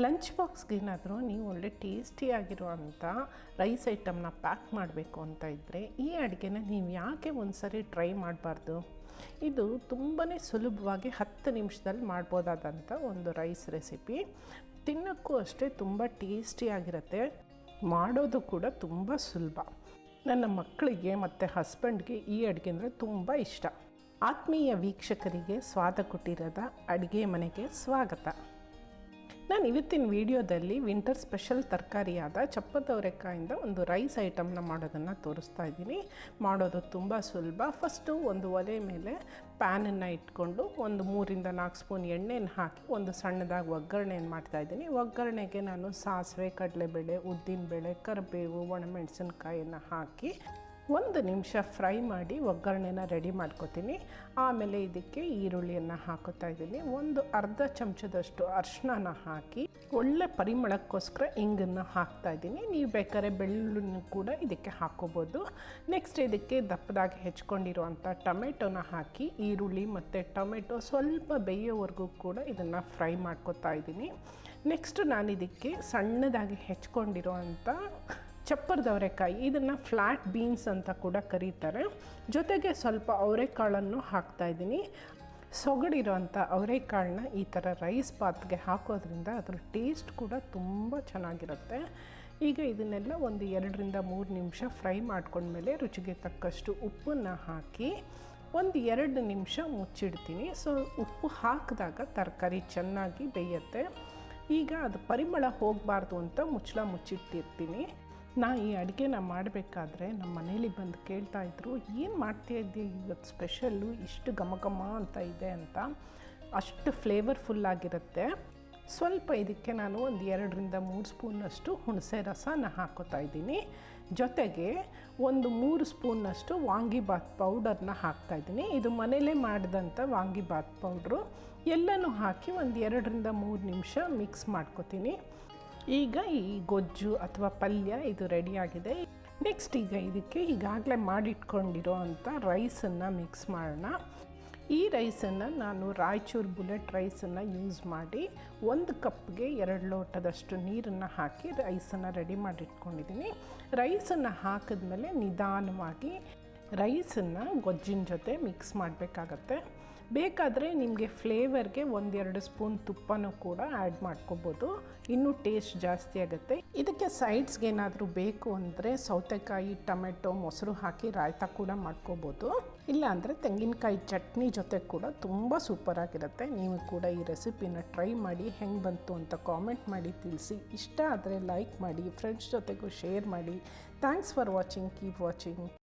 Lunch ಬಾಕ್ಸ್ಗೇನಾದರೂ ನೀವು ಒಳ್ಳೆ ಟೇಸ್ಟಿಯಾಗಿರುವಂಥ rice ಐಟಮ್ನ pack ಮಾಡಬೇಕು ಅಂತ ಇದ್ದರೆ ಈ ಅಡುಗೆನ ನೀವು ಯಾಕೆ ಒಂದು ಸರಿ ಟ್ರೈ ಮಾಡಬಾರ್ದು? ಇದು ತುಂಬಾ ಸುಲಭವಾಗಿ ಹತ್ತು ನಿಮಿಷದಲ್ಲಿ ಮಾಡ್ಬೋದಾದಂಥ ಒಂದು ರೈಸ್ ರೆಸಿಪಿ. ತಿನ್ನೋಕ್ಕೂ ಅಷ್ಟೇ ತುಂಬ ಟೇಸ್ಟಿಯಾಗಿರುತ್ತೆ ಮಾಡೋದು ಕೂಡ ತುಂಬ ಸುಲಭ. ನನ್ನ ಮಕ್ಕಳಿಗೆ ಮತ್ತು ಹಸ್ಬೆಂಡ್ಗೆ ಈ ಅಡುಗೆ ಅಂದರೆ ತುಂಬ ಇಷ್ಟ. ಆತ್ಮೀಯ ವೀಕ್ಷಕರಿಗೆ ಸ್ವಾದ ಕೊಟ್ಟಿರದ ಅಡುಗೆ ಮನೆಗೆ ಸ್ವಾಗತ. ನಾನು ಇವತ್ತಿನ ವಿಡಿಯೋದಲ್ಲಿ ವಿಂಟರ್ ಸ್ಪೆಷಲ್ ತರಕಾರಿಯಾದ ಚಪ್ಪದವರೆಕಾಯಿಂದ ಒಂದು ರೈಸ್ ಐಟಮ್ನ ಮಾಡೋದನ್ನು ತೋರಿಸ್ತಾ ಇದ್ದೀನಿ. ಮಾಡೋದು ತುಂಬ ಸುಲಭ. ಫಸ್ಟು ಒಂದು ಒಲೆ ಮೇಲೆ ಪ್ಯಾನನ್ನು ಇಟ್ಕೊಂಡು ಒಂದು ಮೂರಿಂದ ನಾಲ್ಕು ಸ್ಪೂನ್ ಎಣ್ಣೆನ ಹಾಕಿ ಒಂದು ಸಣ್ಣದಾಗಿ ಒಗ್ಗರಣೆಯನ್ನು ಮಾಡ್ತಾಯಿದ್ದೀನಿ ಒಗ್ಗರಣೆಗೆ ನಾನು ಸಾಸಿವೆ, ಕಡಲೆಬೇಳೆ, ಉದ್ದಿನಬೇಳೆ, ಕರಿಬೇವು ಒಣಮೆಣಸಿನ್ಕಾಯನ್ನು ಹಾಕಿ ಒಂದು ನಿಮಿಷ ಫ್ರೈ ಮಾಡಿ ಒಗ್ಗರಣೆನ ರೆಡಿ ಮಾಡ್ಕೋತೀನಿ. ಆಮೇಲೆ ಇದಕ್ಕೆ ಈರುಳ್ಳಿಯನ್ನು ಹಾಕೋತಾ ಇದ್ದೀನಿ. ಒಂದು ಅರ್ಧ ಚಮಚದಷ್ಟು ಅರ್ಶಿನ ಹಾಕಿ ಒಳ್ಳೆ ಪರಿಮಳಕ್ಕೋಸ್ಕರ ಹಾಕ್ತಾ ಇದ್ದೀನಿ. ನೀವು ಬೇಕಾದ್ರೆ ಬೆಳ್ಳುಳ್ಳಿ ಕೂಡ ಇದಕ್ಕೆ ಹಾಕೋಬೋದು. ನೆಕ್ಸ್ಟ್ ಇದಕ್ಕೆ ದಪ್ಪದಾಗಿ ಹೆಚ್ಕೊಂಡಿರುವಂಥ ಟೊಮೆಟೊನ ಹಾಕಿ ಈರುಳ್ಳಿ ಮತ್ತು ಟೊಮೆಟೊ ಸ್ವಲ್ಪ ಬೇಯೋವರೆಗೂ ಕೂಡ ಇದನ್ನು ಫ್ರೈ ಮಾಡ್ಕೊತಾ ಇದ್ದೀನಿ. ನೆಕ್ಸ್ಟ್ ನಾನು ಇದಕ್ಕೆ ಸಣ್ಣದಾಗಿ ಹೆಚ್ಕೊಂಡಿರುವಂಥ ಚಪ್ಪರದವರೆಕಾಯಿ ಇದನ್ನು ಫ್ಲ್ಯಾಟ್ ಬೀನ್ಸ್ ಅಂತ ಕೂಡ ಕರೀತಾರೆ. ಜೊತೆಗೆ ಸ್ವಲ್ಪ ಅವರೆಕಾಳನ್ನು ಹಾಕ್ತಾಯಿದ್ದೀನಿ ಸೊಗಡಿರೋಂಥ ಅವರೆಕಾಳನ್ನ ಈ ಥರ ರೈಸ್ ಪಾತ್ಗೆ ಹಾಕೋದ್ರಿಂದ ಅದರ ಟೇಸ್ಟ್ ಕೂಡ ತುಂಬ ಚೆನ್ನಾಗಿರುತ್ತೆ. ಈಗ ಇದನ್ನೆಲ್ಲ ಒಂದು ಎರಡರಿಂದ ಮೂರು ನಿಮಿಷ ಫ್ರೈ ಮಾಡ್ಕೊಂಡ್ಮೇಲೆ ರುಚಿಗೆ ತಕ್ಕಷ್ಟು ಉಪ್ಪನ್ನು ಹಾಕಿ ಒಂದು ಎರಡು ನಿಮಿಷ ಮುಚ್ಚಿಡ್ತೀನಿ. ಸೊ, ಉಪ್ಪು ಹಾಕಿದಾಗ ತರಕಾರಿ ಚೆನ್ನಾಗಿ ಬೇಯುತ್ತೆ. ಈಗ ಅದು ಪರಿಮಳ ಹೋಗಬಾರ್ದು ಅಂತ ಮುಚ್ಚಳ ಮುಚ್ಚಿಟ್ಟಿರ್ತೀನಿ. ನಾ ಈ ಅಡುಗೆನ ಮಾಡಬೇಕಾದ್ರೆ ನಮ್ಮ ಮನೇಲಿ ಬಂದು ಕೇಳ್ತಾ ಇದ್ರು, ಏನು ಮಾಡ್ತಾ ಇದ್ದೆ ಇವತ್ತು ಸ್ಪೆಷಲ್ಲು? ಇಷ್ಟು ಘಮ ಅಂತ ಇದೆ ಅಂತ. ಅಷ್ಟು ಫ್ಲೇವರ್ಫುಲ್ ಆಗಿರುತ್ತೆ. ಸ್ವಲ್ಪ ಇದಕ್ಕೆ ನಾನು ಒಂದು ಎರಡರಿಂದ ಮೂರು ಸ್ಪೂನಷ್ಟು ಹುಣಸೆ ರಸನ ಹಾಕೋತಾ ಇದ್ದೀನಿ. ಜೊತೆಗೆ ಒಂದು ಮೂರು ಸ್ಪೂನಷ್ಟು ವಾಂಗಿಬಾತ್ ಪೌಡರ್ನ ಹಾಕ್ತಾಯಿದ್ದೀನಿ ಇದು ಮನೇಲೇ ಮಾಡಿದಂಥ ವಾಂಗಿಬಾತ್ ಪೌಡ್ರು. ಎಲ್ಲನೂ ಹಾಕಿ ಒಂದು ಎರಡರಿಂದ ಮೂರು ನಿಮಿಷ ಮಿಕ್ಸ್ ಮಾಡ್ಕೊತೀನಿ. ಈಗ ಈ ಗೊಜ್ಜು ಅಥವಾ ಪಲ್ಯ ಇದು ರೆಡಿಯಾಗಿದೆ. ನೆಕ್ಸ್ಟ್ ಈಗ ಇದಕ್ಕೆ ಈಗಾಗಲೇ ಮಾಡಿಟ್ಕೊಂಡಿರೋ ಅಂಥ ರೈಸನ್ನು ಮಿಕ್ಸ್ ಮಾಡೋಣ. ಈ ರೈಸನ್ನು ನಾನು ರಾಯಚೂರು ಬುಲೆಟ್ ರೈಸನ್ನು ಯೂಸ್ ಮಾಡಿ ಒಂದು ಕಪ್ಗೆ ಎರಡು ಲೋಟದಷ್ಟು ನೀರನ್ನು ಹಾಕಿ ರೈಸನ್ನು ರೆಡಿ ಮಾಡಿಟ್ಕೊಂಡಿದ್ದೀನಿ. ರೈಸನ್ನು ಹಾಕಿದ್ಮೇಲೆ ನಿಧಾನವಾಗಿ ರೈಸನ್ನು ಗೊಜ್ಜಿನ ಜೊತೆ ಮಿಕ್ಸ್ ಮಾಡಬೇಕಾಗತ್ತೆ. ಬೇಕಾದರೆ ನಿಮಗೆ ಫ್ಲೇವರ್ಗೆ ಒಂದೆರಡು ಸ್ಪೂನ್ ತುಪ್ಪನೂ ಕೂಡ ಆ್ಯಡ್ ಮಾಡ್ಕೋಬೋದು. ಇನ್ನೂ ಟೇಸ್ಟ್ ಜಾಸ್ತಿ ಆಗುತ್ತೆ. ಇದಕ್ಕೆ ಸೈಡ್ಸ್ಗೆ ಏನಾದರೂ ಬೇಕು ಅಂದರೆ ಸೌತೆಕಾಯಿ, ಟೊಮೆಟೊ, ಮೊಸರು ಹಾಕಿ ರಾಯ್ತ ಕೂಡ ಮಾಡ್ಕೋಬೋದು. ಇಲ್ಲಾಂದರೆ ತೆಂಗಿನಕಾಯಿ ಚಟ್ನಿ ಜೊತೆ ಕೂಡ ತುಂಬ ಸೂಪರಾಗಿರುತ್ತೆ ನೀವು ಕೂಡ ಈ ರೆಸಿಪಿನ ಟ್ರೈ ಮಾಡಿ ಹೆಂಗೆ ಬಂತು ಅಂತ ಕಾಮೆಂಟ್ ಮಾಡಿ ತಿಳಿಸಿ. ಇಷ್ಟ ಆದರೆ ಲೈಕ್ ಮಾಡಿ ಫ್ರೆಂಡ್ಸ್ ಜೊತೆಗೂ ಶೇರ್ ಮಾಡಿ. Thanks for watching keep watching